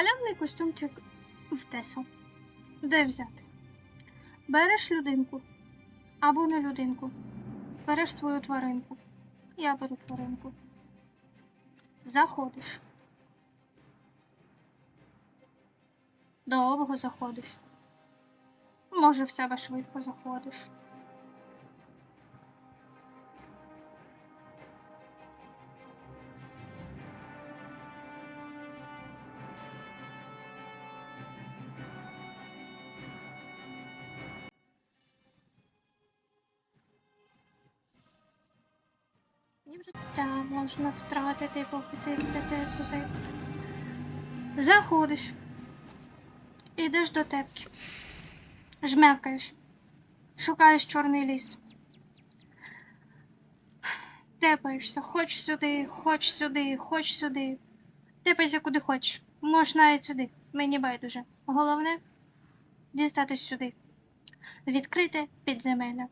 Халявний костюмчик в Тесо. Де взяти? Береш людинку або не людинку. Береш свою тваринку. Я беру тваринку. Заходиш. Довго заходиш. Може, в себе швидко заходиш. Їм життя можна втратити, попитися тесузи. Заходиш. Ідеш до тепки. Жмякаєш. Шукаєш чорний ліс. Тепаєшся, хоч сюди, хоч сюди, хоч сюди. Тепайся куди хочеш. Можеш навіть сюди. Мені байдуже. Головне дістатись сюди. Відкрите підземелля.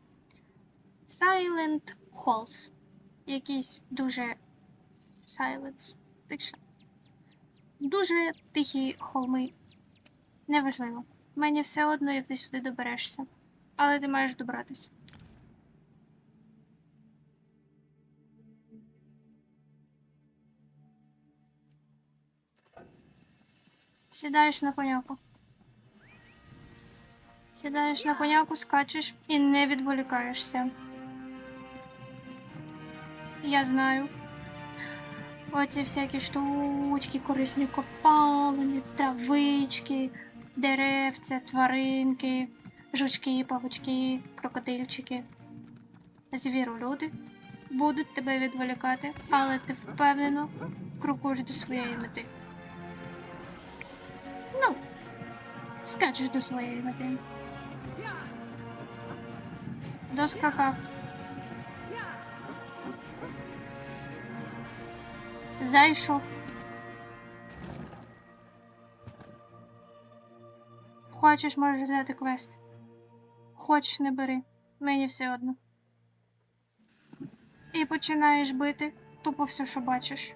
Silent Halls. Якийсь дуже silence. Тиша. Дуже тихі холми. Неважливо. Мені все одно, як ти сюди доберешся. Але ти маєш добратися. Сідаєш на коняку. Сідаєш на коняку, скачеш і не відволікаєшся. Я знаю. Оці всякі штучки, корисні копалини, травички, деревця, тваринки, жучки, павучки, крокодильчики. Звіролюди будуть тебе відволікати, але ти впевнено крокуєш до своєї мети. Ну, скачеш до своєї мети. Доскакав. Зайшов. Хочеш, можеш взяти квест. Хочеш, не бери. Мені все одно. І починаєш бити тупо все, що бачиш.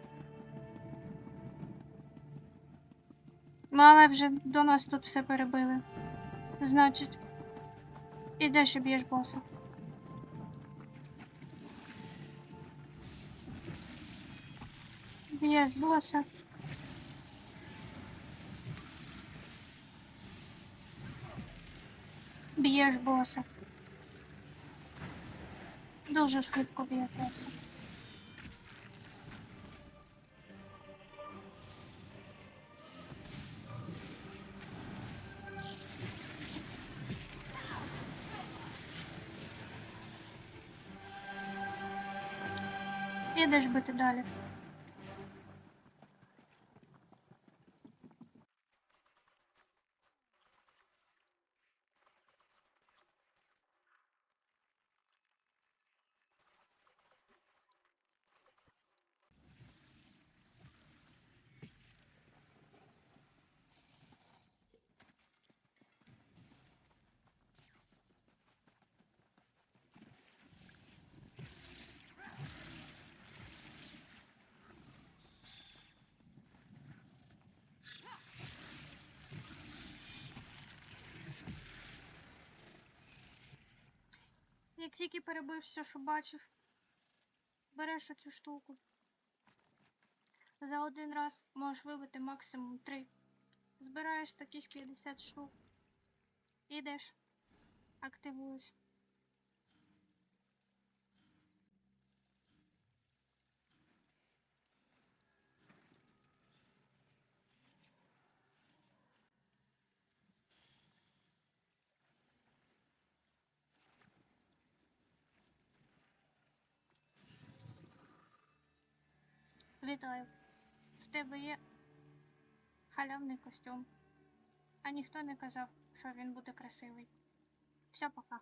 Ну, але вже до нас тут все перебили. Значить, ідеш і б'єш боса. Б'єш боса. Б'єш боса. Дуже швидко б'єш боса. Ідеш бити далі. Як тільки перебив все, що бачив, береш оцю штуку. За один раз можеш вибити максимум 3. Збираєш таких 50 штук. Ідеш, активуєш. Вітаю. В тебе є халявний костюм. А ніхто не казав, що він буде красивий. Все, пока.